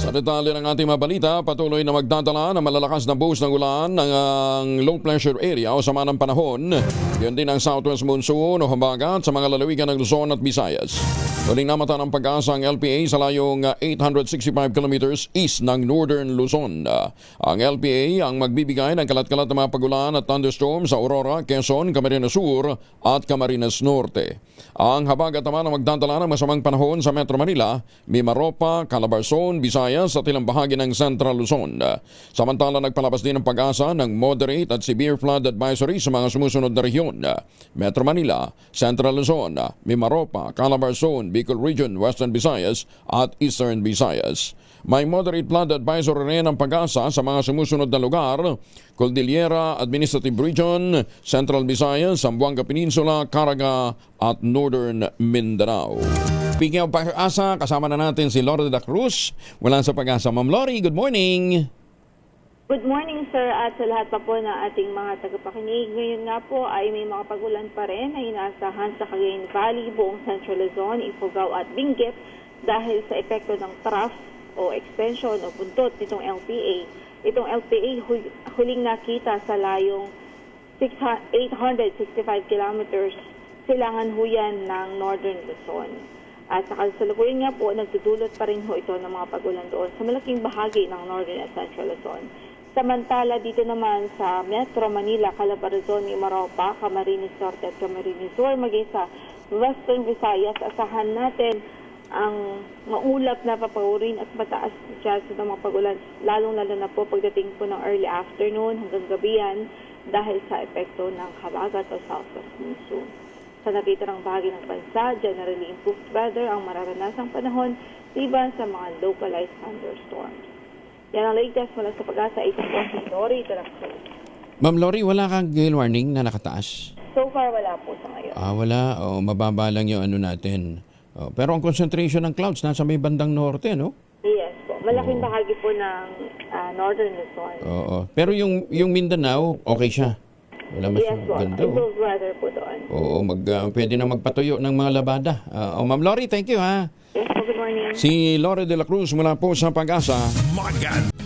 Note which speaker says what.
Speaker 1: Sa detalye ng ating mga balita, patuloy na magdadala ng malalakas na buhos ng ulan ng ang low pressure area o sama ng panahon. Yun din ang southwest monsoon o habagat sa mga lalawigan ng Luzon at Visayas. Muling namata ng pag-asa ang LPA sa layong ah, 865 kilometers east ng northern Luzon. Ah, Ang LPA ang magbibigay ng kalat-kalat na mga pagulan at thunderstorm sa Aurora, Quezon, Camarines Sur at Camarines Norte. Ang habagat naman ang magdadala ng masamang panahon sa Metro Manila, Mimaropa, Calabarzon, Visayas at ilang bahagi ng Central Luzon. Samantala nagpalabas din ng pag-asa ng moderate at severe flood advisory sa mga sumusunod na rehiyon. Metro Manila, Central Luzon, Mimaropa, Calabarzon, Bicol Region, Western Visayas at Eastern Visayas. May moderate flood advisory rin ang pag-asa sa mga sumusunod na lugar, Cordillera Administrative Region, Central Visayas, Zamboanga Peninsula, Caraga at Northern Mindanao. Speaking of pag-asa, kasama na natin si Lore de la Cruz. Wala sa pag-asa. Ma'am Lori, good morning.
Speaker 2: Good morning sir at sa lahat pa po ng ating mga tagapakinig. Ngayon nga po ay may mga pagulan pa rin na inaasahan sa Cagayan Valley, buong Central Luzon, Ifugao at Benguet dahil sa epekto ng trough o extension o buntot nitong LPA. Itong LPA hu- huling nakita sa layong 600 865 kilometers silangan huyan ng Northern Luzon. At sa kasalukuyan nga po, nagdudulot pa rin ho ito ng mga pagulan doon sa malaking bahagi ng Northern at Central Luzon. Samantala dito naman sa Metro Manila, Calabarzon, Mimaropa, Camarines Norte at Camarines Sur, maging sa Western Visayas, asahan natin ang maulap na papawirin at mataas na chance ng mga pagulan, lalong-lalo na po pagdating po ng early afternoon hanggang gabihan dahil sa epekto ng habagat o southwest monsoon. Sa nabitirang bahagi ng bansa, generally improved weather ang mararanasang panahon liban sa mga localized thunderstorms. Yan ang latest mula sa pag-asa 8 po si Lori Taracruz.
Speaker 1: Ma'am Lori, wala kang gale warning na nakataas?
Speaker 2: So far, wala po sa ngayon.
Speaker 1: Ah, wala. O, mababa lang yung ano natin. O, pero ang concentration ng clouds nasa may bandang norte, no?
Speaker 2: Yes po. Malaking bahagi po ng ah, Northern Luzon.
Speaker 1: Oo. Pero yung, yung Mindanao, okay siya. Wala mas
Speaker 2: Yes po.
Speaker 1: ganda. oh.
Speaker 2: Improved weather po doon.
Speaker 1: Oo, mag, ah, pwede na magpatuyo ng mga labada. Ah, oh, Ma'am Lori, thank you ha.
Speaker 2: Yes po, good morning.
Speaker 1: Si Lore de la Cruz mula po sa Pag-asa.
Speaker 3: Maganda